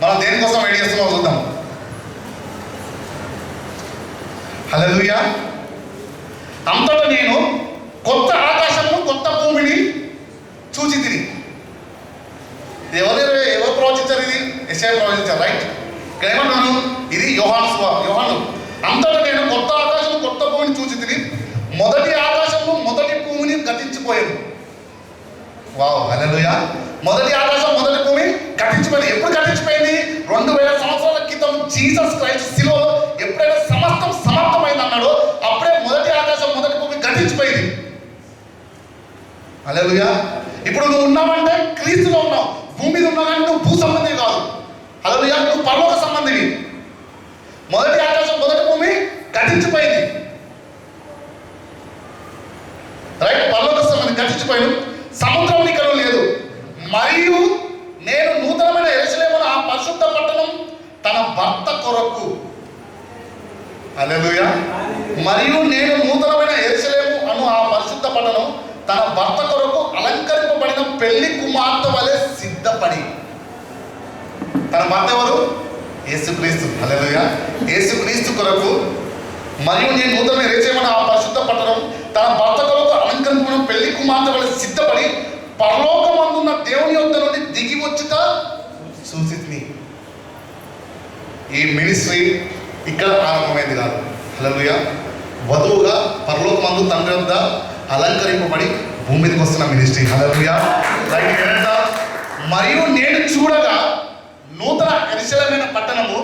మనం దేనికోసం వెయిట్ చేస్తున్నామో చూద్దాం. హల్లెలూయా అంతటా నేను కొత్త ఆకాశము కొత్త భూమిని చూచి తిరిగి ఎవరు ఎవరు ప్రవచించారు ఇది? ఎస్ఐ ప్రవచించారు రైట్ ఇక్కడ ఏమన్నాను ఇది యోహాను యోహాను. అంతటా నేను కొత్త ఆకాశం కొత్త భూమిని చూచి తిని మొదటి ఆకాశము మొదటి భూమిని గతించిపోయాను వావ్ హలలుయా మొదటి ఆకాశం మొదటి భూమి ఎప్పుడు గతించిపోయింది రెండు వేల సంవత్సరాల క్రితం జీసస్ క్రైస్ట్ శిలువలో ఎప్పుడైనా సమస్తం సమాప్తమైంది అన్నాడో అప్పుడే మొదటి ఆకాశం మొదటి భూమి గతించిపోయింది హల్లెలూయా. ఇప్పుడు నువ్వు ఉన్నావంటే క్రీస్తులో ఉన్నావు. భూమి మీద ఉన్నావు కానీ నువ్వు భూ సంబంధం కాదు. అలా నువ్వు పరలోక సంబంధివి మొదటి ఆకాశం మొదటి భూమి గతించిపోయింది రైట్ పరలోక సంబంధి గతించిపోయాను సముద్రం ఇక్కడ లేదు మరియు నేను నూతనమైన ఎరసలేమని ఆ పరిశుద్ధ పట్టణం తన భర్త కొరకు హల్లెలూయా మరియు నేను నూతనమైన ఎరుసలేము అను ఆ పరిశుద్ధ పట్టణం తన భర్త కొరకు అలంకరింపబడిన పెళ్ళి కుమార్తె వలె సిద్ధపడి తన భర్త ఎవరు యేసుక్రీస్తు. హల్లెలూయా. యేసుక్రీస్తు కొరకు మరియు నేను నూతన ఎరుసలేమని ఆ పరిశుద్ధ పట్టణం తన భర్త కొరకు అలంకరింపబడిన పెళ్ళి కుమార్తె వలె సిద్ధపడి పరలోకమందున్న దేవుని యొక్క నుండి దిగి వచ్చుట సూచితిని. ఈ మినిస్ట్రీ ఇక్కడ ప్రారంభమైంది కాదు. హలలుయ వధువుగా పరలోకమందు తండ్రి వద్ద అలంకరింపబడి భూమి మీదకి వస్తున్న మినిస్ట్రీ. హలలుయ మరియు నేను చూడగా నూతన ఎరిశలమైన పట్టణము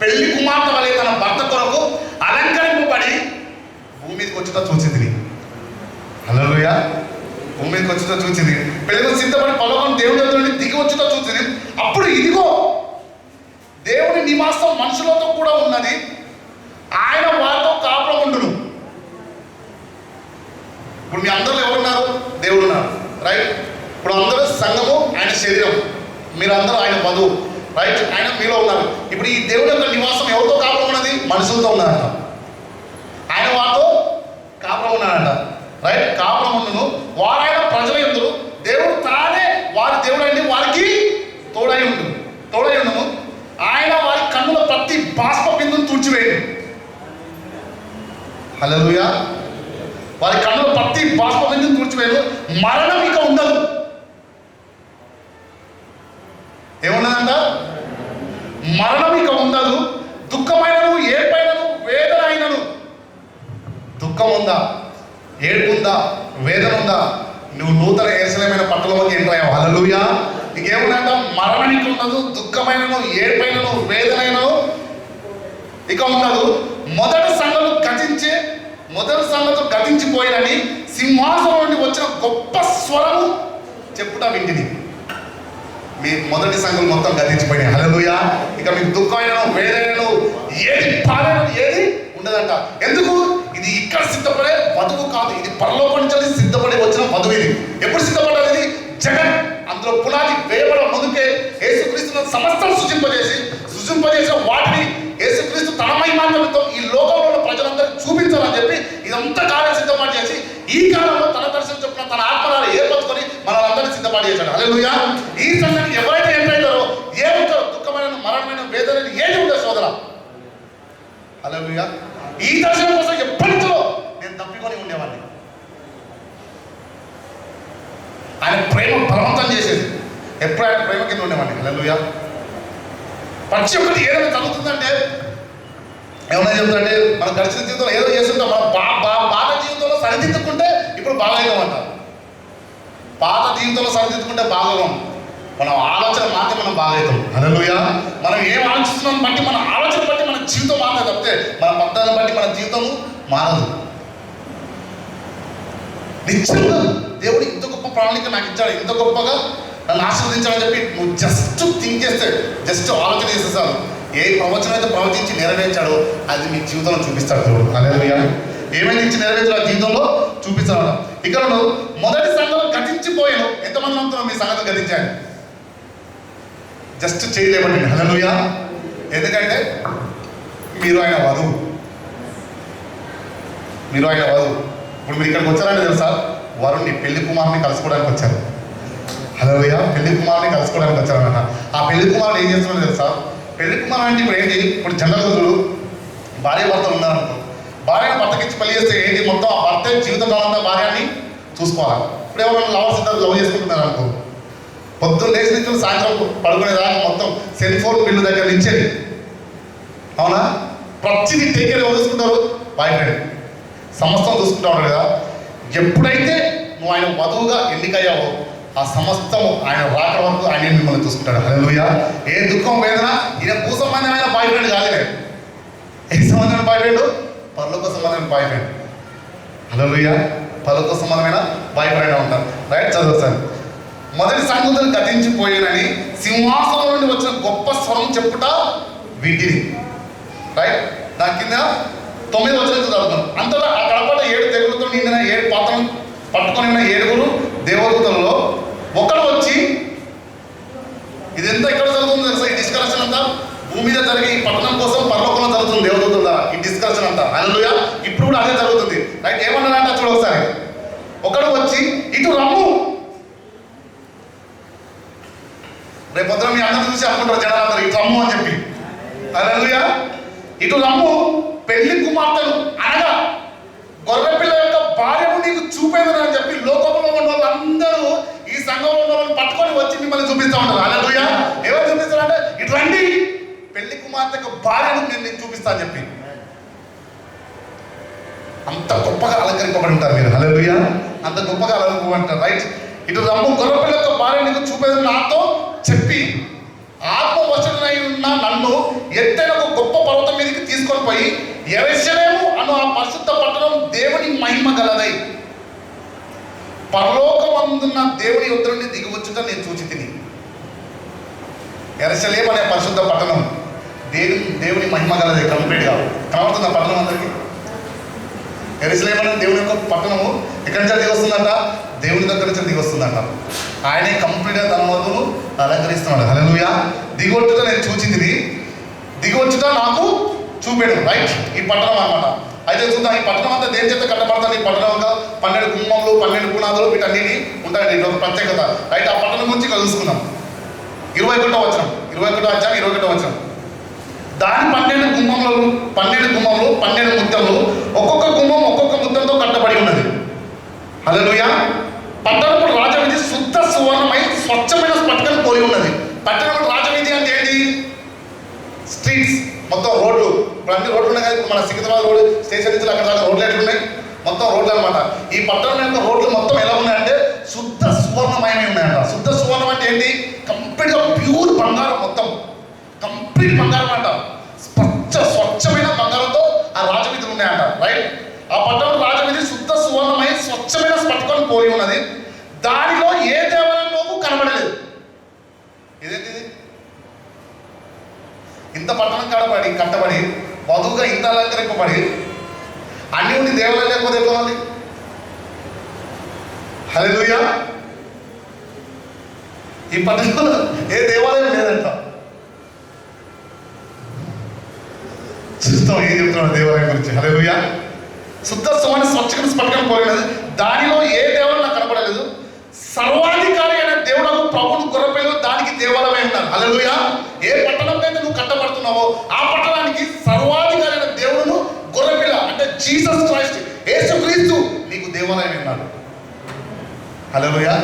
పెళ్ళి కుమార్తె వలె తన భర్త కొరకు అలంకరింపబడి భూమి మీదకి వచ్చుట చూచింది హల్లెలూయా భూమి మీదకి వచ్చుట చూచింది పెళ్ళికి సిద్ధపడి పరలోకం దేవుడి నుండి దిగి వచ్చుట చూచింది అప్పుడు ఇదిగో దేవుని నివాసం మనుషులతో కూడా ఉన్నది. ఆయన వారితో కాపురం ఉండును. ఇప్పుడు మీ అందరూ ఎవరున్నారు? దేవుడు ఉన్నారు. రైట్ ఇప్పుడు అందరూ సంఘము ఆయన శరీరం మీరందరూ ఆయన బంధువు రైట్ ఆయన మీలో ఉన్నారు. ఇప్పుడు ఈ దేవుడు యొక్క నివాసం ఎవరితో కాపురం ఉన్నది? మనుషులతో ఉన్నారంట ఆయన వారితో కాపురం ఉన్నారంట రైట్ కాపురం ఉన్నను. వారాయన ప్రజల ఎందుకు దేవుడు తానే వారి దేవుడు అండి వారికి తోడై ఉండు తోడై ఉండును. ఆయన వారి కన్నుల ప్రతి బాష్ప బిందును తుడిచివేయడు. హలో వారి కన్నుల ప్రతి బాష్ప బిందును తుడిచివేయడు. మరణం ఇక ఉండదు. ఏమున్నదంట మరణం ఇక ఉండదు దుఃఖమైనను ఏడ్పైనను వేదన అయినను దుఃఖం ఉందా ఏడుపు ఉందా వేదన ఉందా నువ్వు నూతన ఏసలమైన పట్టణంలోకి ఎంట్రాయా అయ్యావు. హల్లెలూయా. నీకేముందంట మరణానికి ఉండదు దుఃఖమైనను ఏడుపైనను వేదనైనను ఇక ఉండదు. మొదటి సంగతులు గతించే మొదటి సంగతులు గతించిపోయినని సింహాసనం నుండి వచ్చిన గొప్ప స్వరము చెప్పుట వింటిని. మీ మొదటి సంఘం మొత్తం గతించిపోయినాయి. హలలుయా ఇక మీకు దుఃఖమైన వేదనను ఏది బాధను ఏది ఉండదంట. ఎందుకు? ఇది ఇక్కడ సిద్ధపడే వధువు కాదు. ఇది పరలోకం నుంచి సిద్ధపడి వచ్చిన వధువు ఇది. ఎప్పుడు సిద్ధపడాలి ఇది? జగన్. అందులో పునాది వేయబడ ముందుకే యేసుక్రీస్తును సమస్తం సృజింపజేసి సృజింపజేసిన వాటిని యేసుక్రీస్తు తన మహిమాన్వితం ఈ లోకంలో ఉన్న ప్రజలందరికీ చూపించాలని చెప్పి ఇదంతా కార్యం చేసి ఈ కాలంలో తన దర్శనం చెప్పిన తన ఆత్మనాలు ఏర్పరచుకొని మనందరినీ సిద్ధపాటు చేశాడు. హల్లెలూయా. ఈ సంఘానికి ఎవరైతే ఎంటైతారో ఏముంటారో దుఃఖమైన మరణమైన వేదన ఏది ఉండదు సోదర హల్లెలూయా. ఈ దర్శనం కోసం ఎప్పటితో నేను తప్పికొని ఉండేవాడిని. ఆయన ప్రేమ బలవంతం చేసేది. ఎప్పుడు ఆయన ప్రేమ కింద ఉండేవాడిని. అలెలుయా పక్షి ఒకటి ఏదైనా తగ్గుతుందంటే ఏమైనా చెప్తుందంటే మన గడిచిన జీవితంలో ఏదో చేస్తుంటాం. మనం బా బా బాధ సరిదిద్దుకుంటే ఇప్పుడు బాగాలేదంట పాత జీవితంలో సరిదిద్దుకుంటే బాగోగం మనం ఆలోచన మాత్రం మనం బాగవుతాం అనలుయా మనం ఏం ఆలోచిస్తున్నాం బట్టి మన ఆలోచన బట్టి మన జీవితం మారదు తప్పితే మన పద్ధతిని బట్టి మన జీవితం మారదు. నిశ్చయంగా దేవుడు ఇంత గొప్ప ప్రణాళిక నాకు ఇచ్చాడు ఇంత గొప్పగా నన్ను ఆశీర్వదించాలని చెప్పి నువ్వు జస్ట్ థింక్ చేస్తే జస్ట్ ఆలోచన చేసేసాను ఏ ప్రవచనం అయితే ప్రవచించి నెరవేర్చాడో అది మీ జీవితంలో చూపిస్తాడు దేవుడు. హల్లెలూయా. ఏమైనా ఇచ్చి నెరవేర్చాడు జీవితంలో? చూపించాలన్నా ఇక్కడ నువ్వు మొదటి సంఘం గతించిపోయాను. ఎంతమంది నమ్ముతున్నావు మీ సంగతి గతించాను జస్ట్ చేయలేమండి. హలలుయా ఎందుకంటే మీరు ఆయన వధువు మీరు ఆయన వధువు ఇప్పుడు మీరు ఇక్కడికి వచ్చారంటే తెలుసా? వరుణ్ణి పెళ్ళి కుమార్ని కలుసుకోవడానికి వచ్చారు. హలోయ పెళ్ళి కుమార్ని కలుసుకోవడానికి వచ్చారన్నమాట. ఆ పెళ్ళి కుమారుడు ఏం చేస్తున్నాడు తెలుసా? పెళ్ళి కుమార్ అంటే ఇప్పుడు ఏంటి? ఇప్పుడు జనరల్ భార్య భర్తలు ఉన్నారనుకో. భార్యను భర్తకిచ్చి పెళ్ళి చేస్తే ఏంటి మొత్తం ఆ భర్త జీవితం కావాలన్నా భార్యని చూసుకోవాలి? ఇప్పుడు ఎవరైనా లవర్స్ ఇద్దరు లవ్ చేసుకుంటున్నారు అనుకో. పొద్దున్న లేచి నుంచి సాయంత్రం పడుకునేదాకా మొత్తం సెల్ ఫోన్ బిల్లు దగ్గర నుంచేది. అవునా? ప్రతిదీ టేక్ ఎవరు చూసుకుంటారు? బాయ్ ఫ్రెండ్ సమస్తం చూసుకుంటా కదా. ఎప్పుడైతే నువ్వు ఆయన వధువుగా ఎన్నికయ్యావో ఆ సమస్తం ఆయన రాక వరకు ఆయన మిమ్మల్ని చూసుకుంటాడు. హల్లెలూయా. ఏ దుఃఖం వేదన ఈయన భూసంబంధమైన బాయ్ ఫ్రెండ్ కాదు ఏ సంబంధమైన బాయ్ ఫ్రెండ్ పర్లోక సంబంధమైన బాయ్ ఫ్రెండ్. హల్లెలూయా. పర్లోక సంబంధమైన బాయ్ ఫ్రెండ్ ఉంటారు రైట్ చదువు సార్? మొదటి సంగతులు గతించిపోయానని సింహాసనం నుండి వచ్చిన గొప్ప స్వరం చెప్పుట వీటిని రైట్ దాని కింద తొమ్మిది వచ్చిన చదువుతాం. అంతటా ఆ కడపట ఏడు తెగులతో నిండిన ఏడు పాత్రలు పట్టుకొని ఉన్న ఏడుగురు దేవదూతలలో ఒకడు వచ్చి ఇదెంత ఎక్కడ జరుగుతుంది తెలుసా? ఈ డిస్కషన్ అంతా? భూమి మీద జరిగే ఈ పట్టణం కోసం పరలోకంలో జరుగుతుంది దేవదూతల ఈ డిస్కషన్ అంతా అలలుయ ఇప్పుడు కూడా అదే జరుగుతుంది. రైట్ ఏమన్నాడంటే చూడ ఒకసారి. ఒకడు వచ్చి ఇటు రమ్ము. రేపు పొద్దున మీ అందరూ చూసి అనుకుంటారు జనాలందరూ ఇటు రమ్ము అని చెప్పి. అలలుయ ఇటు రమ్ము. పెళ్ళి కుమార్తెను అనగా గొర్రెపిల్ల యొక్క భార్యను నీకు చూపేదని అని చెప్పి లోకంలో ఉన్న వాళ్ళందరూ ఈ సంఘంలో ఉన్న వాళ్ళని పట్టుకొని వచ్చి మిమ్మల్ని చూపిస్తా ఉంటారు అలలుయ ఎవరు చూపిస్తారంటే ఇటు రండి. పెళ్ళి కుమార్తె యొక్క భార్యను నేను చూపిస్తాను చూపిస్తా అని చెప్పి. అంత గొప్పగా అలంకరింపబడి ఉంటారు మీరు. హలోయ అంత గొప్పగా అలంకరింపబడి రైట్ ఇటు రమ్ము గొర్రెపిల్ల యొక్క భార్య నీకు చూపేదని నాతో చెప్పి ఆత్మవచనై ఉన్న నన్ను ఎత్తైన ఒక గొప్ప పర్వతం మీదకి తీసుకొని పోయి ఎరసలేము అను ఆ పరిశుద్ధ పట్టణం దేవుని మహిమ గలదై. పరలోకమందున్న దేవుని యొద్ద నుండి దిగివచ్చుట నేను చూచి తిని. ఎరసలేము అనే పరిశుద్ధ పట్టణం దేవుని దేవుని మహిమ గలదే. కంప్లీట్గా కనబడుతుంది ఆ పట్టణం అందరికీ? ఎరుసలేమన్న దేవుని యొక్క పట్టణము ఎక్కడి నుంచి దిగి వస్తుందంట? దేవుని దగ్గర నుంచి దిగి వస్తుందంట. ఆయనే కంప్లీట్గా తన వధువును అలంకరిస్తున్నాడు. హల్లెలూయా. దిగొచ్చుట నేను చూచింది. దిగొచ్చుట నాకు చూపాడు. రైట్ ఈ పట్టణం అన్నమాట. అయితే చూద్దాం ఈ పట్టణం అంతా దేని చేత కట్టబడతాను ఈ పట్టణం పన్నెండు కుంభంలో పన్నెండు పునాదులు వీటన్నిటి ఉంటాయండి. ఇది ఒక ప్రత్యేకత. రైట్ ఆ పట్టణం గురించి ఇక్కడ ఇరవై ఒకటో వచ్చిన ఇరవై ఒకటో వచ్చాం ఇరవై ఒకటో వచ్చాం దాని పన్నెండు గుమ్మములు పన్నెండు గుమ్మములు పన్నెండు ముద్దలు ఒక్కొక్క గుమ్మం ఒక్కొక్క ముద్దంతో కట్టబడి ఉన్నది. హల్లెలూయా. పట్టణపు రాజవీధి శుద్ధ సువర్ణమై స్వచ్ఛమైన స్ఫటికం పోలి ఉన్నది. పట్టణపు రాజవీధి అంటే ఏంటి? స్ట్రీట్స్. మొత్తం రోడ్లు. ఇప్పుడు అన్ని రోడ్లు ఉన్నాయి కదా. మన సికింద్రాబాద్ రోడ్ స్టేషన్ నుంచి అక్కడ దాకా రోడ్లు ఎట్లున్నాయి? మొత్తం రోడ్లు అనమాట ఈ పట్టణం యొక్క రోడ్లు మొత్తం ఎలా ఉన్నాయంటే శుద్ధ సువర్ణమయమే ఉన్నాయంట. శుద్ధ సువర్ణం అంటే ఏంటి? కంప్లీట్గా ప్యూర్ బంగారం మొత్తం. కంప్లీట్ బంగారం అంట. స్వచ్ఛ స్వచ్ఛమైన బంగారంతో ఆ రాజవీధులు ఉన్నాయంట రైట్ ఆ పట్టణం రాజవీధి శుద్ధ సువర్ణమై స్వచ్ఛమైన స్ఫటికం పోలి ఉన్నది. దానిలో ఏ దేవాలయంలోనూ కనబడలేదు? ఇదేంటిది ఇంత పట్టణం కడబడి కట్టబడి వధువుగా ఇంత అలంకరింపబడి అన్ని ఉండి దేవాలయం లేకపోతే ఎట్లా హలో ఈ పట్టణంలో ఏ దేవాలయం లేదంట. చూస్తాం ఏం చెప్తున్నాడు దేవాలయం గురించి. హల్లెలూయా శుద్ధ సుమని స్వచ్ఛకం స్ఫటికం పోయినది. దానిలో ఏ దేవుడు నాకు కనపడలేదు. సర్వాధికారి అయిన దేవుడు ప్రభుడు గొర్రెపిల్లు దానికి దేవాలయం ఉన్నారు. హల్లెలూయా ఏ పట్టణం అయితే నువ్వు కట్టబడుతున్నావో ఆ పట్టణానికి సర్వాధికారి అయిన దేవుడును గొర్రెపిల్ల అంటే జీసస్ క్రైస్ట్ యేసుక్రీస్తు నీకు దేవాలయం ఉన్నాడు. హల్లెలూయా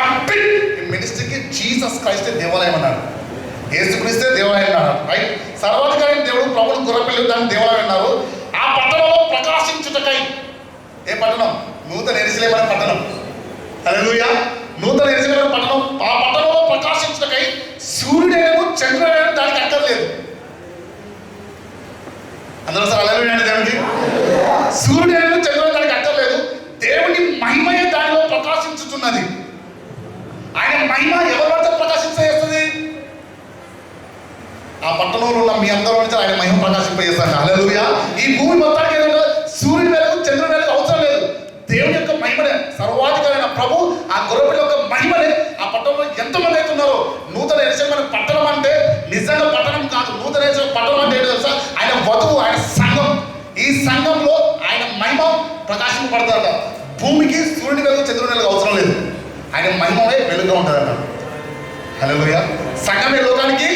కంప్లీట్ మినిస్ట్రీకి జీసస్ క్రైస్ట్ దేవాలయం అన్నాడు ఏసుక్రీస్తే దేవాలయం అన్నారు రైట్ సర్వాధికారి దేవుడు ప్రభుడు గొర్రెపిల్లు దాన్ని దేవాలయం అన్నారు. ఆ పట్టణంలో ప్రకాశించుటకై ఏ పట్టణం? నూతన ఎరిసిలేమనే పట్టణం. హల్లెలూయా నూతన ఎరిసిలేమనే పట్టణం. ఆ పట్టణంలో ప్రకాశించుటకై సూర్యుడేమో చంద్రుడేమో దానికి అక్కర్లేదు. అందరూ సార్ అలలు అండి దేవునికి సూర్యుడేమో చంద్రుడు దానికి అక్కర్లేదు దేవుని మహిమయే దానిలో ప్రకాశించుతున్నది ఆయన మహిమ ఎవరి వద్ద ప్రకాశించేస్తుంది ఆ పట్టణంలో ఉన్న మీ అందరూ నుంచి ఆయన మహిమ ప్రకాశింపజేస్తాను. హల్లెలూయా. ఈ భూమి మొత్తానికి ఏదైనా సూర్యుని వెలుగు చంద్రుని వెలుగు అవసరం లేదు. దేవుని యొక్క మహిమనే సర్వాధికారైన ప్రభు ఆ గొర్రెపిల్ల యొక్క మహిమనే ఆ పట్టణంలో ఎంతమంది అయితే ఉన్నారో నూతన ఎరిసమైన పట్టణం అంటే నిజంగా పట్టణం కాదు. నూతన ఎరిసిన పట్టణం అంటే ఏంటో తెలుసా? ఆయన వధువు ఆయన సంఘం. ఈ సంఘంలో ఆయన మహిమ ప్రకాశింపబడతారట. భూమికి సూర్యుని వెలుగు చంద్రుని వెలుగు అవసరం లేదు. ఆయన మహిమమే వెలుగుగా ఉంటుంది హలో హలోయ సంఘమే లోకానికి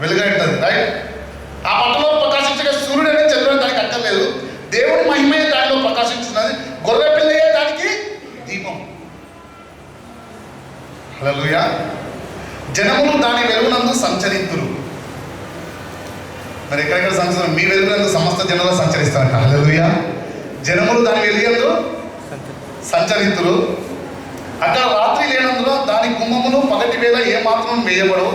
వెలుగై ఉంటుంది రైట్ ఆ పట్టణంలో ప్రకాశించిన సూర్యుడు అనేది చంద్రుడు దానికి అక్కర్లేదు దేవుడి మహిమయే దానిలో ప్రకాశించున్నది గొర్రె పిల్లయే దానికి దీపం. హలోయ జనములు దాని వెలుగునందు సంచరితురు. మరి ఎక్కడెక్కడ సంచరం మీ వెలుగునందు సమస్త జనులు సంచరిస్తారంట. హలోయ జనములు దాని వెలుగందు సంచరితురు. అక్కడ రాత్రి లేనందున దాని గుమ్మమును పగటి వేళ ఏమాత్రం వేయబడవు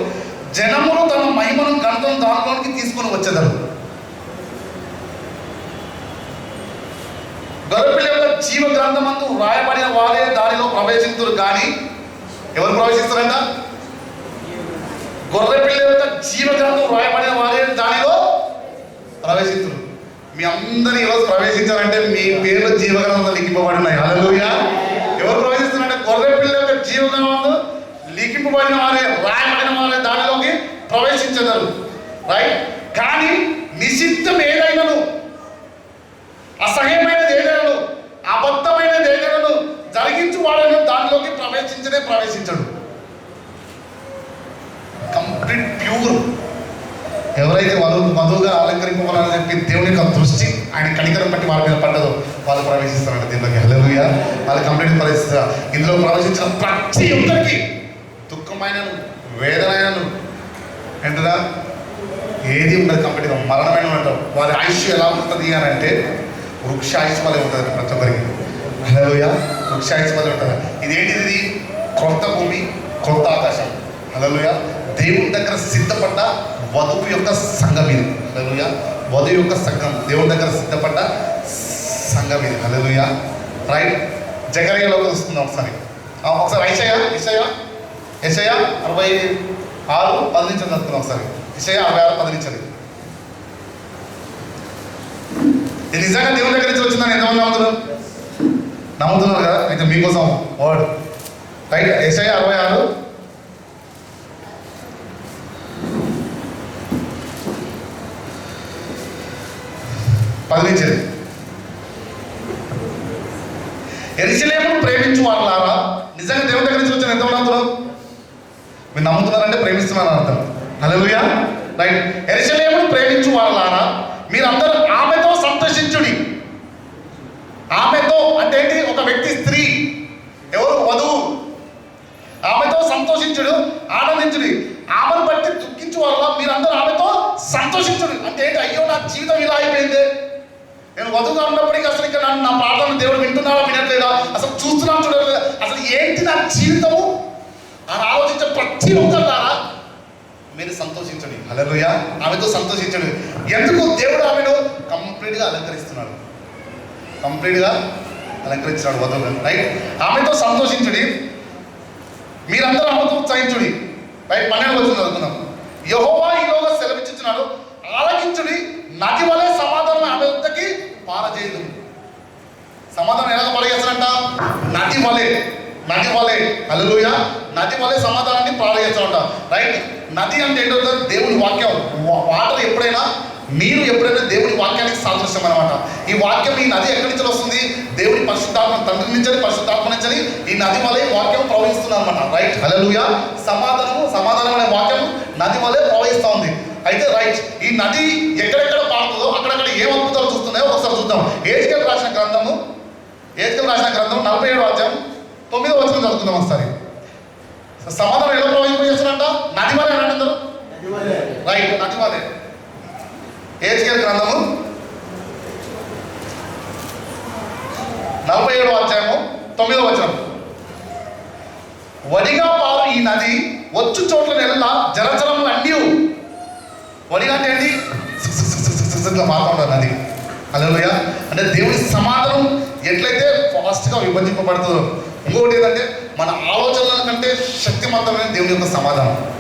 జనములు తన మహిమను గణతం దానిలోనికి తీసుకొని వచ్చేదారు. గొర్రెపిల్ల యొక్క జీవ గ్రంథమందు రాయబడిన వారే దానిలో ప్రవేశించరు కానీ ఎవరు ప్రవేశిస్తారంట? గొర్రెపిల్ల యొక్క జీవ గ్రంథం రాయబడిన వారే దానిలో ప్రవేశించరు మీ అందరినీ ఈరోజు ప్రవేశించాలంటే మీ పేర్లు జీవగ్రంథంలో లిఖింపబడి ఉన్నాయి హల్లెలూయా. ఎవరు ప్రవేశిస్తున్నారంటే గొర్రె పిల్ల యొక్క జీవగ్రంథంలో లిఖింపబడిన వారే. రాయ వారే ప్రవేశించగలరు రైట్ కానీ నిషిద్ధం ఏదైనాను అసహ్యమైనది ఏదైనాను అబద్ధమైనది ఏదైనాను జరిగించు వాడను దానిలోకి ప్రవేశించనే ప్రవేశించడు. కంప్లీట్ ప్యూర్ ఎవరైతే వధువు మధువుగా అలంకరింపవాలని చెప్పి దేవుని యొక్క దృష్టి ఆయన కణికరం బట్టి వారి మీద పడ్డదో వాళ్ళు ప్రవేశిస్తారంట దీనిలోకి. హల్లెలూయా వాళ్ళు కంప్లీట్ ప్రవేశిస్తారు. ఇందులో ప్రవేశించిన ప్రతి ఒక్కరికి దుఃఖమైనను వేదనైనను ఏంటదా? ఏది ఉండదు కంప్లీట్గా మరణమైన ఉంటారు వారి ఆయుష్ ఎలా ఉంటుంది అని అంటే వృక్ష ఆయుష్ వల్ల ఉంటుంది ప్రతి ఒక్కరికి. హలోయ వృక్ష ఆయుష్ వల్ల ఉంటుంది. ఇదేంటిది? ఇది కొత్త భూమి కొత్త ఆకాశం. హలోయ దేవుని దగ్గర సిద్ధపడ్డ వధువు యొక్క సంఘం ఇది. హలోయ వధువు యొక్క సంఘం. దేవుని దగ్గర సిద్ధపడ్డ సంఘం ఇది. హలోయ రైట్ జగరయ్యలోకి వస్తున్నాం ఒకసారి. ఒకసారి ఐషయ ఇషయ యశయ అరవై ఆరు పది నుంచి చదువుతున్నాం ఒకసారి. ఇషయ అరవై ఆరు పది నుంచి ఇది నిజంగా దేవుని దగ్గర నుంచి వచ్చిందని ఎంతమంది నమ్ముతున్నారు? నమ్ముతున్నారు కదా? అయితే మీకోసం వర్డ్ రైట్ ఎస్ఐ అరవై ఆరు. పది నుంచి ఎరిశలేమును ప్రేమించు వాళ్ళారా? నిజంగా దేవుని దగ్గర నుంచి వచ్చిన ఎంతమంది నమ్ముతున్నారు? మీరు నమ్ముతున్నారంటే ప్రేమిస్తున్నారని అర్థం. హలోయా రైట్ ఎరిశలేమును ప్రేమించు వాళ్ళారా మీరందరూ ఆమెతో సంతోషించుడి. ఆమెతో అంటే ఏంటి? ఒక వ్యక్తి స్త్రీ. ఎవరు? వధువు. ఆమెతో సంతోషించుడు ఆనందించుడి. ఆమెను బట్టి దుఃఖించు వల్ల మీరందరూ ఆమెతో సంతోషించుడు. అంటే ఏంటి? అయ్యో నా జీవితం ఇలా అయిపోయింది. నేను వధువుగా ఉన్నప్పటికీ అసలు ఇంకా నన్ను నా ప్రార్థన దేవుడు వింటున్నావా వినట్లేదా? అసలు చూస్తున్నాను చూడలేదా అసలు ఏంటి నా జీవితము? ఆయన ఆలోచించే ప్రతి ఒక్కరు మీరు సంతోషించండి. హల్లెలూయ. ఆమెతో సంతోషించండి. ఎందుకు దేవుడు ఆమెను కంప్లీట్గా అలంకరిస్తున్నాడు? కంప్లీట్గా అలంకరించినాడు వదలు రైట్? ఆమెతో సంతోషించుడి. మీరందరూ ఆమెతో ఉత్సాహించుడి. రైట్ పన్నెండు వచ్చింది అనుకున్నాం యహోవా ఈలోగా సెలవిచ్చుచున్నాడు ఆలకించుడి. నది వలె సమాధానం ఆమె వద్దకి పారజేయదు సమాధానం ఎలాగ పరిగెత్తనంట నది వలె. నది వలె. హల్లెలూయ. నది వల్లే సమాధానాన్ని పారగేస్తాడంట రైట్ నది అంటే ఏంటో దేవుని వాక్యం. వాటర్ ఎప్పుడైనా మీరు ఎప్పుడైనా దేవుని వాక్యానికి సాదృశ్యం అనమాట ఈ వాక్యం ఈ నది ఎక్కడి నుంచి వస్తుంది? దేవుని పరిశుద్ధాత్మ తండ్రి నుంచి పరిశుద్ధాత్మ నుంచి ఈ నది వలె వాక్యం ప్రవహిస్తుంది అనమాట రైట్ హలలుయ సమాధానము సమాధానం అనే వాక్యం నది వలె ప్రవహిస్తూ ఉంది. అయితే రైట్ ఈ నది ఎక్కడెక్కడ పాడుతుందో అక్కడక్కడ ఏం అద్భుతాలు చూస్తున్నాయో ఒకసారి చూద్దాం. ఏజ్కెల్ రాసిన గ్రంథము ఏజ్కెల్ రాసిన గ్రంథం నలభై ఏడు అధ్యాయం తొమ్మిదో వచ్చిన చదువుకుందాం ఒకసారి. సమాధానం ఎలా ప్రవహింపజేస్తారంట నది వలె అనండి అందరూ. రైట్ నది వలె ఏజ్కెల్ గ్రంథము? నలభై ఏడు అధ్యాయము తొమ్మిదో వచనం. వడిగా పారు ఈ నది వచ్చు చోట్ల నెల జలచరములు అన్నీ వడిగా అంటే ఏంటి? ఇట్లా నది. అలలోయ అంటే దేవుని సమాధానం ఎట్లయితే ఫాస్ట్గా విభజింపబడుతుందో ఇంకొకటి ఏంటంటే మన ఆలోచనల కంటే శక్తివంతమైన దేవుని యొక్క సమాధానం.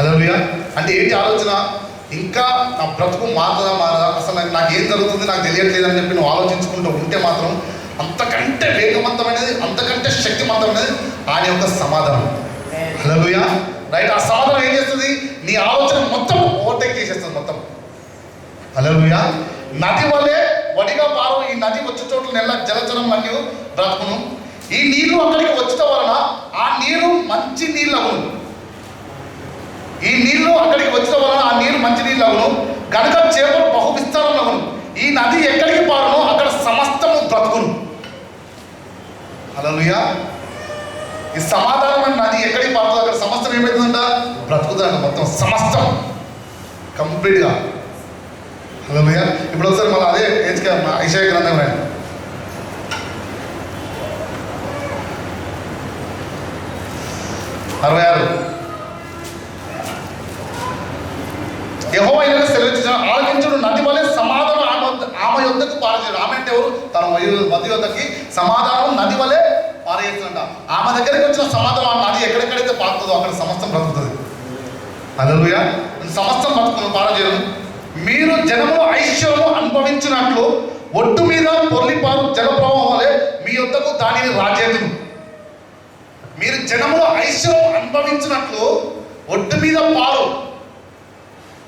హలోయా అంటే ఏంటి ఆలోచన? ఇంకా నా బ్రతుకు మారదా మారదా? అసలు నాకు- ఏం జరుగుతుంది? నాకు తెలియట్లేదు అని చెప్పి నువ్వు ఆలోచించుకుంటూ ఉంటే మాత్రం అంతకంటే వేగవంతమైనది అంతకంటే శక్తివంతమైనది ఆయన యొక్క సమాధానం. హలోయా రైట్ ఆ సమాధానం ఏం చేస్తుంది? నీ ఆలోచన మొత్తం ఓవర్టేక్ చేసేస్తుంది మొత్తం. హలోయా నది వల్లే వడిగా పారు ఈ నది వచ్చే చోట్ల నెల జలచరం మరియు బ్రతుకును. ఈ నీరు అక్కడికి వచ్చటం వలన ఆ నీరు మంచి నీళ్ళు అవును ఈ నీళ్ళు అక్కడికి వచ్చటం వలన ఆ నీరు మంచి నీళ్ళు అవును కనుక చేపలు బహు విస్తారంలో అవును ఈ నది ఎక్కడికి పారునో అక్కడ సమస్తము బ్రతుకును. హల్లెలూయా. ఈ సమాధానమైన నది ఎక్కడికి పారుతుందో అక్కడ సమస్తం ఏమవుతుందంట బ్రతుకుతుందంట మొత్తం సమస్తం. కంప్లీట్గా. హలో ఇప్పుడు ఒకసారి మళ్ళీ అదే ఏజ్గా ఐషయ గ్రంథం రాయండి. అరవై ఆరు. యహోవైన సెలవిచ్చిన ఆలకించుడు నది వలె సమాధానం ఆమె ఆమె యొద్దకు పారచేయడు ఆమె అంటే ఎవరు? తన మధు మధ్య యొద్దకి సమాధానం నది వలె పారేస్తుంట ఆమె దగ్గరికి వచ్చిన సమాధానం ఆ నది ఎక్కడెక్కడైతే పారుతుందో అక్కడ సమస్తం బ్రతుకుతుంది. అలలుయ సమస్తం బ్రతుకుతుంది పారచేయడం మీరు జనము ఐశ్వర్యము అనుభవించినట్లు ఒట్టు మీద పొర్లిపారు జలప్రవాహం వలె మీ యొద్దకు దానిని రాజేతును మీరు జనములో ఐశ్వర్యం అనుభవించినట్లు ఒట్టు మీద పాలు.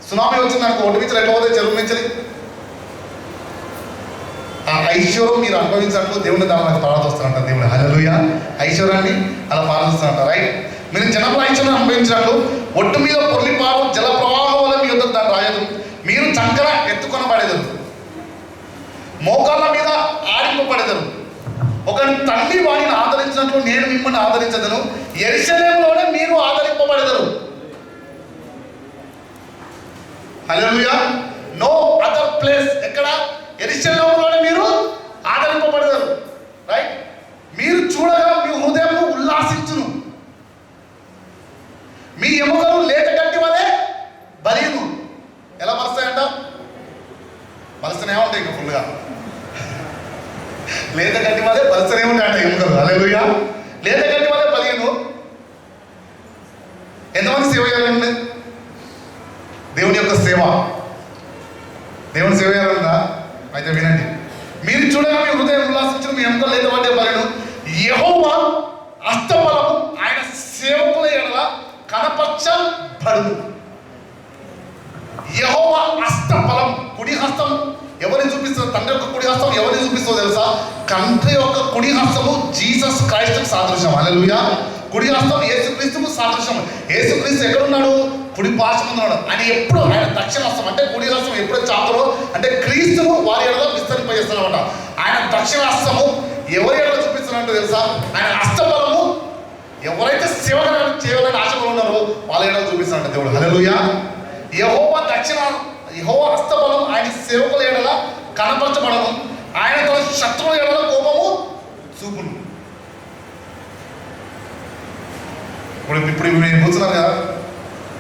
సునామీ వచ్చింది అనుకో ఒట్టు మీద ఎట్లా పోతే చెరువు మించలి ఆ ఐశ్వర్యం మీరు అనుభవించినట్లు దేవుని దాని నాకు వస్తారంట దేవుడు హలలుయ ఐశ్వర్యాన్ని అలా పారదోస్తారంట రైట్ మీరు జనముల ఐశ్వర్యం అనుభవించినట్లు ఒట్టు మీద పొర్లిపారు జల ప్రవాహం వల్ల మీ యొద్ద దాన్ని రాయదు మీరు చక్కర ఎత్తుకొనబడేదరు మోకాళ్ళ మీద ఆడింపబడేదరు ఒక తల్లి వాడిని ఆదరించినట్లు నేను మిమ్మల్ని ఆదరించదను. ఎరిశలేములోనే మీరు ఆదరింపబడదరు. హల్లెలూయా. నో అదర్ ప్లేస్ ఎక్కడ? ఎరిశలేంలోనే మీరు ఆదరింపబడెదరు. రైట్? మీరు చూడగా మీ హృదయం ఉల్లాసించును. మీ ఎముకలు లేత గట్టి వలె బలీను ఎలా మరుస్తాయంట? మరుస్తూనే ఉంటాయి ఇంకా ఫుల్గా లేత గట్టి వలె బలుస్తూనే ఉంటాయంట ఎముకలు. అలెలుయా లేదా గట్టి వలె పదిహేను. ఎంతమంది సేవ చేయాలండి? దేవుని యొక్క సేవ. దేవుని సేవ చేయాలన్నా అయితే వినండి. మీరు చూడగా మీ హృదయం ఉల్లాసించిన మీ ఎంత లేదు పట్టే పదిహేను యహోవా అస్తబలము ఆయన సేవకుల ఎడల కనపరచబడును. యహోవా అస్తబలం కుడి హస్తం చూపిస్తుంది తండ్రి యొక్క కుడి హస్తం ఎవరిని చూపిస్తుందో తెలుసా? తండ్రి యొక్క కుడి హస్తము జీసస్ క్రైస్తుకు సాదృశ్యం. అలలుయా కుడి హస్తం ఏసుక్రీస్తుకు సాదృశ్యం. యేసుక్రీస్తు ఎక్కడున్నాడు? కుడి పార్శ్వం ఉన్నాడు. ఆయన ఎప్పుడు ఆయన దక్షిణ హస్తం అంటే కుడి హస్తం ఎప్పుడు చాపులో అంటే క్రీస్తును వారి ఎడలో విస్తరింపజేస్తున్నామట ఆయన దక్షిణ హస్తము ఎవరి ఎడలో చూపిస్తున్నాడంటే తెలుసా? ఆయన హస్తబలము ఎవరైతే సేవ చేయాలని ఆశలు ఉన్నారో వాళ్ళ ఎడలో చూపిస్తున్నాడు దేవుడు. అలలుయా యెహోవా దక్షిణ యెహోవా హస్తబలం ఆయన సేవకుల ఎడల కనపరచబడము ఆయనతో శత్రువు శత్రువుల ఎడల కోపము చూపును. ఇప్పుడు ఇప్పుడు నేను కూర్చున్నారు కదా.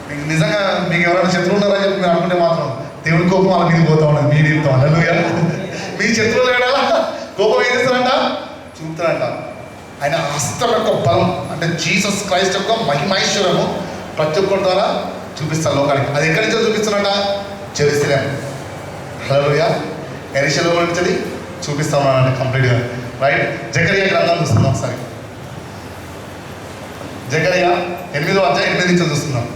మీకు నిజంగా మీకు ఎవరైనా శత్రువు ఉన్నారని చెప్పి మీరు అనుకుంటే మాత్రం దేవుడి కోపం వాళ్ళ మీద పోతా ఉన్నది. మీ నీతో హల్లెలూయా. మీ శత్రువులు ఎడల కోపం ఏం చేస్తారంట? చూపుతారంట. ఆయన హస్తం యొక్క బలం అంటే జీసస్ క్రైస్ట్ యొక్క మహిమైశ్వరము ప్రతి ఒక్కరి ద్వారా చూపిస్తారు లోకానికి. అది ఎక్కడి నుంచో చూపిస్తారంట? హలో హలోయా ఎరిశలో నుంచి చూపిస్తాం ఉన్నానండి కంప్లీట్గా. రైట్? జకరియా గ్రంథం చూస్తున్నాం ఒకసారి. జకరియా ఎనిమిదో అధ్యాయం ఎనిమిది నుంచి చూస్తున్నాం.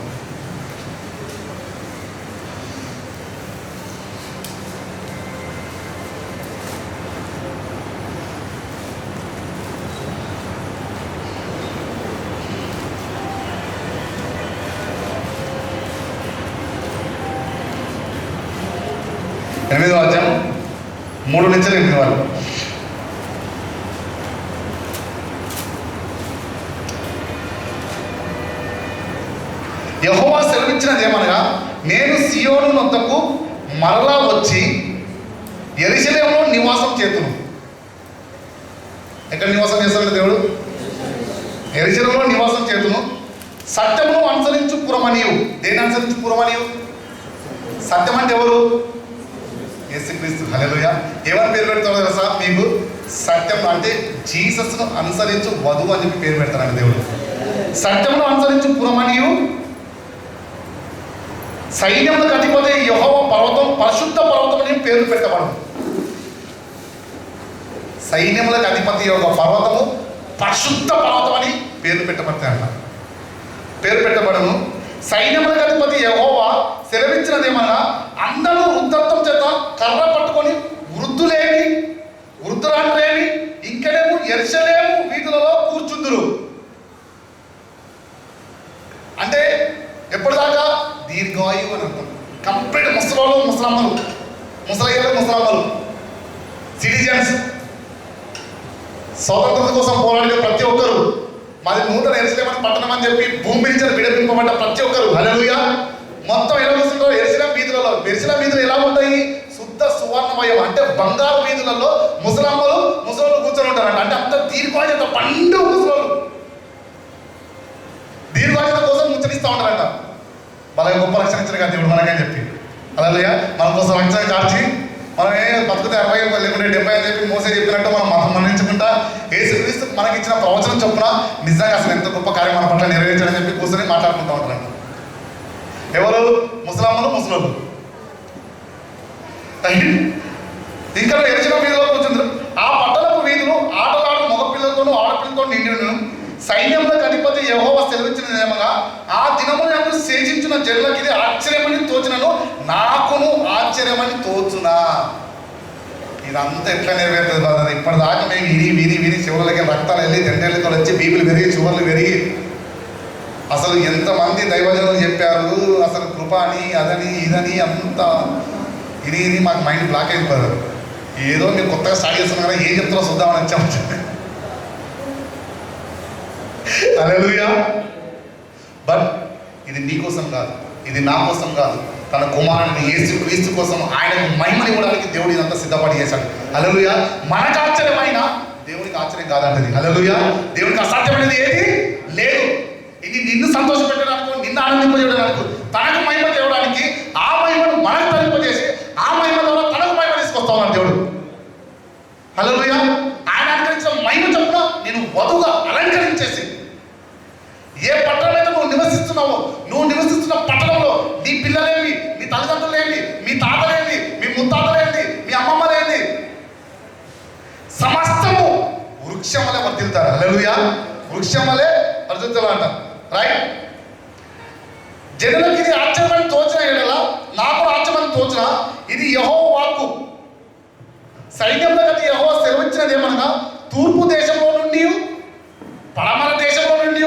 ఎనిమిదో అధ్యాయం మూడు నుంచి ఎనిమిది వరకు యహోవా సెలవిచ్చినది ఏమనగా నేను సియోను నొద్దకు మరలా వచ్చి ఎరిశలేంలో నివాసం చేతును. ఎక్కడ నివాసం చేస్తాడు దేవుడు? ఎరిశలంలో నివాసం చేతును. సత్యమును అనుసరించు పురమనియు దేని అనుసరించు పురమనియు సత్యం అంటే ఎవరు? ఏసుక్రీస్తు హలెలుయ ఏమని పేరు పెడతాడో తెలుసా? మీకు సత్యం అంటే జీసస్ను అనుసరించు వధువు అని చెప్పి పేరు పెడతాడండి దేవుడు. సత్యమును అనుసరించు పురమనియు సైన్యములకు కట్టిపోతే యహోవ పర్వతం పరిశుద్ధ పర్వతం అని పేరు పెట్టబడు సైన్యములకు అధిపతి యొక్క పర్వతము పరిశుద్ధ పర్వతం అని పేరు పెట్టబడతాయంట. పేరు పెట్టబడము సైన్యముల అధిపతి యహోవా సెలవిచ్చినదేమన్నా అందరూ వృద్ధత్వం చేత కర్ర పట్టుకొని వృద్ధులేమి వృద్ధురాండ్రేమి ఇంకనేమో ఎర్చలేము వీధులలో కూర్చుందురు. అంటే ఎప్పటిదాకా దీర్ఘాయువు అని అర్థం. కంప్లీట్ ముసలాలు ముసలమ్మలు ముసలయ్యలు ముసలమ్మలు సిటిజన్స్ స్వాతంత్రం కోసం పోరాడే ప్రతి ఒక్కరు మాది నూతన ఎరుసలేమని పట్టణం అని చెప్పి భూమి నుంచి విడపింపబడ్డ ప్రతి ఒక్కరు. హల్లెలూయా. మొత్తం ఎలా వస్తుందో ఎరిసిన వీధులలో. ఎరిసిన వీధులు ఎలా ఉంటాయి? శుద్ధ సువర్ణమయం. అంటే బంగారు వీధులలో ముసలమ్మలు ముసలు కూర్చొని ఉంటారంట. అంటే అంత దీర్ఘాయుత పండు ముసలు దీర్ఘాయుత కోసం ముచ్చరిస్తూ ఉంటారంట. వాళ్ళకి గొప్ప రక్షణ ఇచ్చిన కదా దేవుడు మనకని చెప్పి. అలా మన కోసం రక్షణ కార్చి మనం ఏ బతుకుతే అరవై లేకుంటే డెబ్బై అని చెప్పి మోసే చెప్పినట్టు మనం మతం మన్నించకుండా యేసుక్రీస్తు మనకి ఇచ్చిన ప్రవచనం చొప్పున నిజంగా అసలు ఎంత గొప్ప కార్యం మన పట్ల నెరవేర్చాలని చెప్పి కూర్చొని మాట్లాడుకుంటూ ఉంటారు ఎవరు? ముసలామ్మలు ముసలోళ్ళు. ఇంకా ఎరిచిన వీధిలో కూర్చుంటారు ఆ పట్టణపు వీధులు ఆటలాడు మగపిల్లలతోనూ ఆడపిల్లతో నిండి సైన్యంలో అధిపతి యహోవ సెలవిచ్చిన నియమగా ఆ దినమున నన్ను సేజించిన జనులకి ఇది ఆశ్చర్యమని తోచినను నాకును ఆశ్చర్యమని తోచునా? ఇదంతా ఎట్లా నెరవేరుతుంది బాధ ఇప్పటిదాకా మేము విని విని విని చివరికి రక్తాలు వెళ్ళి దెంటెళ్ళతో వచ్చి బీపులు పెరిగి చివర్లు పెరిగి అసలు ఎంతమంది దైవజనులు చెప్పారు అసలు కృప అని అదని ఇదని అంత ఇది ఇది మాకు మైండ్ బ్లాక్ అయిపోయారు ఏదో మీరు కొత్తగా స్టార్ట్ చేస్తున్నారు ఏం చెప్తారో చూద్దామని వచ్చాము అలెలుయా బట్ ఇది నీ కోసం కాదు. ఇది నా కోసం కాదు. తన కుమారుని యేసు క్రీస్తు కోసం ఆయనకు మహిమని ఇవ్వడానికి దేవుడు ఇదంతా సిద్ధపడి చేశాడు. అలలుయ మనకు ఆశ్చర్యమైన దేవునికి ఆశ్చర్యం కాదంటది. అలలుయ దేవునికి అసాధ్యమైనది ఏది? లేదు. ఇది నిన్ను సంతోషపెట్టడానికి నిన్ను ఆనందింపజేయడానికి తనకు మహిమ తేవడానికి ఆ మహిమను మనకు తరింపజేసి ఆ మహిమ ద్వారా తనకు మహిమ తీసుకొస్తా ఉన్నాడు దేవుడు హలోయ ఆయన అనుకరించిన మహిమ చొప్పున నేను వధుగా అలంకరించేసి ఏ పట్టణం అయితే నువ్వు నివసిస్తున్నావో నువ్వు నివసిస్తున్న పట్టణంలో నీ పిల్లలేమి నీ తల్లిదండ్రులేమి మీ తాతలేమి మీ ముత్తాతలేమి మీ అమ్మమ్మలేమి సమస్తము వృక్షం వలె వర్తిల్తారు వృక్షమలే వృక్షం రైట్ జనులకు ఇది ఆశ్చర్యమని తోచిన ఎడల నాకు ఆశ్చర్యమని తోచిన ఇది యహో వాక్కు. సైన్యంలో గత యహో సెలవిచ్చినది ఏమనగా తూర్పు దేశంలో నుండి పడమర దేశంలో నుండి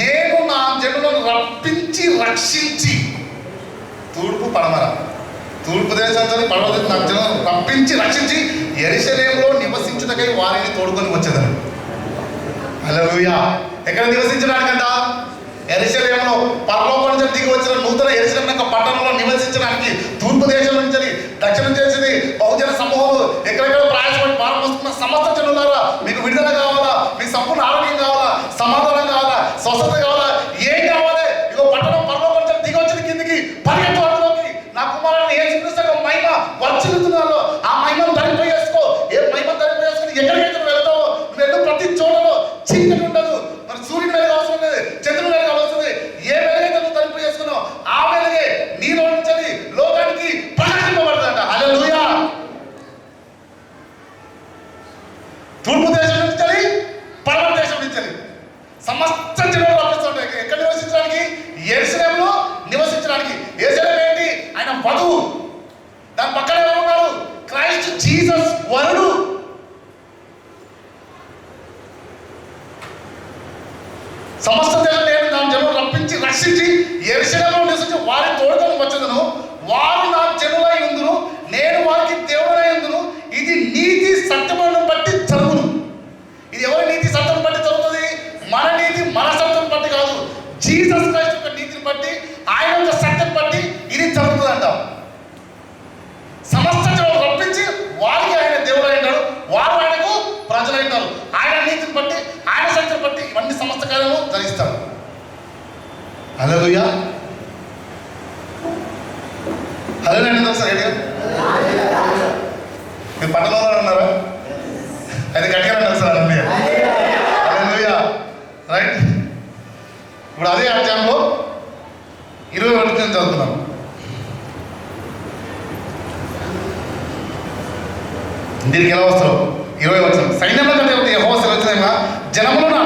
నేను నా జనులను రప్పించి రక్షించి. తూర్పు పడమర. తూర్పు దేశం నుంచి పడమర నా జనులను రప్పించి రక్షించి ఎరిశలేంలో నివసించుటకై వారిని తోడుకొని వచ్చేదాన్ని హల్లెలూయా. ఎక్కడ నివసించడానికంట ఎరిశలేంలో పరలోకం నుంచి దిగి వచ్చిన నూతన ఎరిశలం యొక్క పట్టణంలో నివసించడానికి తూర్పు దేశం నుంచి దక్షిణం చేసింది బహుజన సమూహం ఎక్కడెక్కడ ప్రయాసపడి పాలన వస్తున్న సమస్త జనులారా మీకు విడుదల కావాలా? మీకు సంపూర్ణ ఆరోగ్యం కావాలా? సమాధానం కావాలా? స్వస్థత కావాలా ఏం కావాలి ఇగో పట్టణం పరలోకం నుంచి దిగి వచ్చిన కిందికి పరిగెత్తు అందులోకి నా కుమారుని ఏ చికిత్సగా మహిమ వర్చిల్లుతున్నారో ఆ మహిమను ధరిపోయేసుకో ఏ మహిమ ధరిపోయేసుకుని ఎక్కడికైతే నువ్వు వెళ్తావో నువ్వు వెళ్ళు ప్రతి చోటలో చీకటి ఉండదు మరి సూర్యుని వెలుగు అవసరం లేదు చంద్రుని వెలుగు అవసరం లేదు ఏ వెలుగైతే నువ్వు తలుపు చేసుకున్నావు ఆ వెలుగే నీలో నుంచి లోకానికి ప్రకటింపబడుతుందంట హల్లెలూయా తూర్పు దేశం నుంచి చలి పడమర దేశం నుంచి చలి సమస్త జనులు రప్పిస్తుంటాయి ఎక్కడ నివసించడానికి ఎరుసలేంలో నివసించడానికి ఎరుసలేం ఏంటి ఆయన వధువు దాని పక్కన ఎవరు ఉన్నారు క్రైస్ట్ జీసస్ వరుడు సమస్త దేశం నేను నా జనులు రప్పించి రక్షించి ఎరుసలేంలో నివసించి వారి తోడుకొని వచ్చేదను వారు నా జనులై ఉందును నేను వారికి దేవుడై ఉందును ఇది నీతి సత్యములను బట్టి జరుగును ఇది ఎవరి నీతి సత్యం బట్టి జరుగుతుంది మన నీతి మన సత్యం బట్టి కాదు జీసస్ క్రైస్ట్ యొక్క నీతిని బట్టి ఆయన యొక్క సత్యం బట్టి ఇది జరుగుతుంది అంటాం సమస్త జనులు రప్పించి వారికి ఆయన దేవుడు అయినాడు వారు ఆయనకు ప్రజలు అయినారు ఆయన నీతిని బట్టి ఆయన సత్యం బట్టి ఇవన్నీ సమస్త కార్యము జరిగిస్తారు హలోయా హలో అండి సార్ ఏంటి మీరు పట్టణంలో ఉన్నారా అది గట్టిగా అన్నారు సార్ అన్నీ రైట్. ఇప్పుడు అదే అధ్యాయంలో ఇరవై ఒకటి నుంచి చదువుతున్నాం దీనికి ఎలా వస్తారు ఇరవై వచ్చిన సైన్యంలో కంటే యహోవ సెలవు జనములను